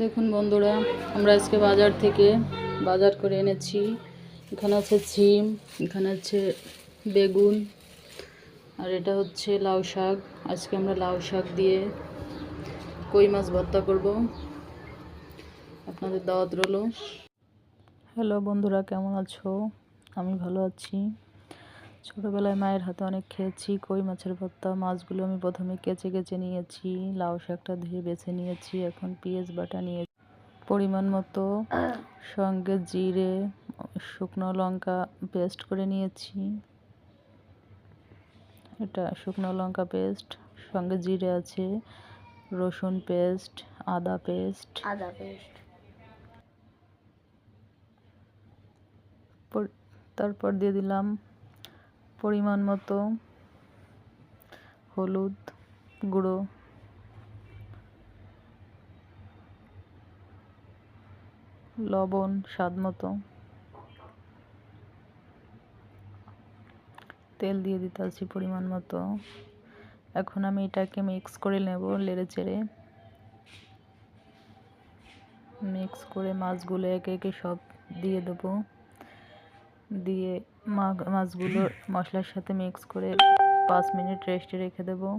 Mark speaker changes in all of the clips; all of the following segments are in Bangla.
Speaker 1: দেখুন বন্ধুরা, আমরা আজকে বাজার থেকে বাজার করে এনেছি। এখানে আছে সিম এখানে আছে বেগুন, আর এটা হচ্ছে লাউ শাক। আজকে আমরা লাউ শাক দিয়ে কই মাছ ভর্তা করব। আপনাদের দাওয়াত রইল। হ্যালো বন্ধুরা, কেমন আছো? আমি ভালো আছি। ছোটোবেলায় মায়ের হাতে অনেক খেয়েছি কই মাছের ভর্তা মাছগুলো আমি প্রথমে কেচে কেচে নিয়েছি লাউ শাকটা ধুয়ে বেছে নিয়েছি এখন পেঁয়াজ বাটা নিয়ে পরিমাণ মতো সঙ্গে জিরে শুকনো লঙ্কা পেস্ট করে নিয়েছি। এটা শুকনো লঙ্কা পেস্ট সঙ্গে জিরে আছে রসুন পেস্ট আদা পেস্ট।
Speaker 2: আদা পেস্ট।
Speaker 1: পর- তারপর দিয়ে দিলাম পরিমাণ মতো হলুদ গুঁড়ো। লবণ স্বাদ মতো। তেল দিয়ে দিতে আছি পরিমাণ মতো। এখন আমি এটাকে মিক্স করে নেব লেড়ে চেড়ে। মিক্স করে মাছগুলো একে একে সব দিয়ে দেবো। দিয়ে মাছগুলো মশলার সাথে মিক্স করে পাঁচ মিনিট রেস্টে রেখে দেবো।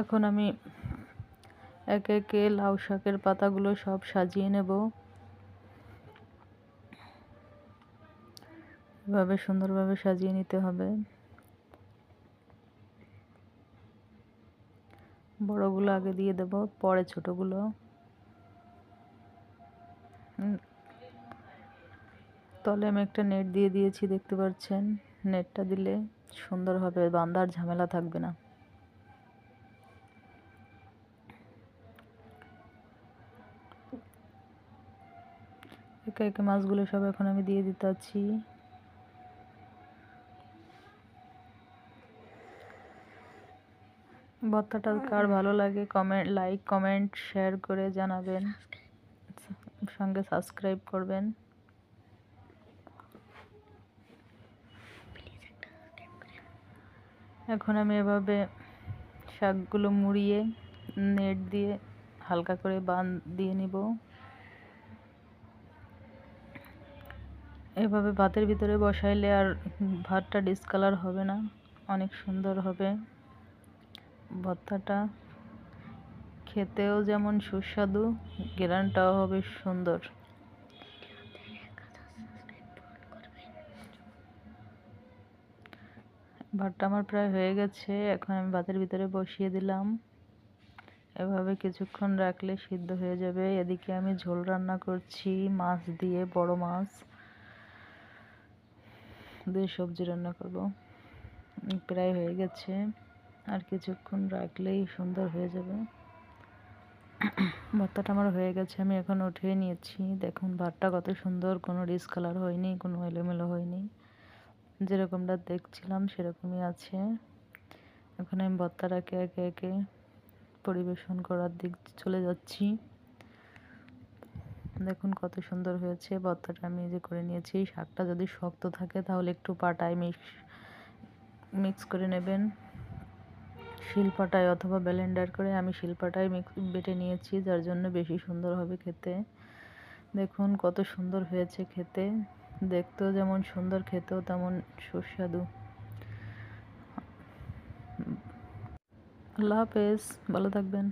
Speaker 1: এখন আমি একে একে লাউ শাকের পাতাগুলো সব সাজিয়ে নেব। এভাবে সুন্দরভাবে সাজিয়ে নিতে হবে। বড়গুলো আগে দিয়ে দেব, পরে ছোটগুলো। তলে আমি একটা নেট দিয়ে দিয়েছি, দেখতে পাচ্ছেন? নেটটা দিলে সুন্দর হবে বান্দার ঝামেলা থাকবে না। একে একে মাছগুলো সব এখন আমি দিয়ে দিতে ভর্তাটা কার ভালো লাগে কমেন্ট লাইক কমেন্ট শেয়ার করে জানাবেন। সঙ্গে সাবস্ক্রাইব করবেন। এখন আমি এভাবে শাকগুলো মুড়িয়ে নেট দিয়ে হালকা করে বান দিয়ে নিব। এভাবে ভাতের ভিতরে বসাইলে আর ভাতটা ডিসকালার হবে না অনেক সুন্দর হবে। ভর্তাটা খেতেও যেমন সুস্বাদু, গ্রানটাও হবে সুন্দর। ভাতটা আমার প্রায় হয়ে গেছে, এখন আমি ভাতের ভিতরে বসিয়ে দিলাম। এভাবে কিছুক্ষণ রাখলে সিদ্ধ হয়ে যাবে। এদিকে আমি ঝোল রান্না করছি, মাছ দিয়ে, বড় মাছ। দিয়ে সবজি রান্না করব। প্রায় হয়ে গেছে। আর কিছুক্ষণ রাখলেই সুন্দর হয়ে যাবে। ভর্তাটা আমার হয়ে গেছে, আমি এখন উঠিয়ে নিয়েছি। দেখুন, ভাতটা কত সুন্দর, কোনো ডিসকালার হয়নি, কোনো এলোমেলো হয়নি। যেরকমটা দেখছিলাম, সেরকমই আছে। এখন আমি ভর্তাটাকে একে একে পরিবেশন করার দিক চলে যাচ্ছি। দেখুন, কত সুন্দর হয়েছে। ভর্তাটা আমি যে করে নিয়েছি। শাকটা যদি শক্ত থাকে, তাহলে একটু পাটায় মিক্স মিক্স করে নেবেন। শিলপাটায় অথবা ব্লেন্ডার করে আমি শিলপাটায় বেটে নিয়েছি, যার জন্য বেশি সুন্দর হবে খেতে। দেখুন কত সুন্দর হয়েছে খেতে। দেখতেও যেমন সুন্দর, খেতেও তেমন সুস্বাদু। আল্লাহ হাফেজ, ভালো থাকবেন।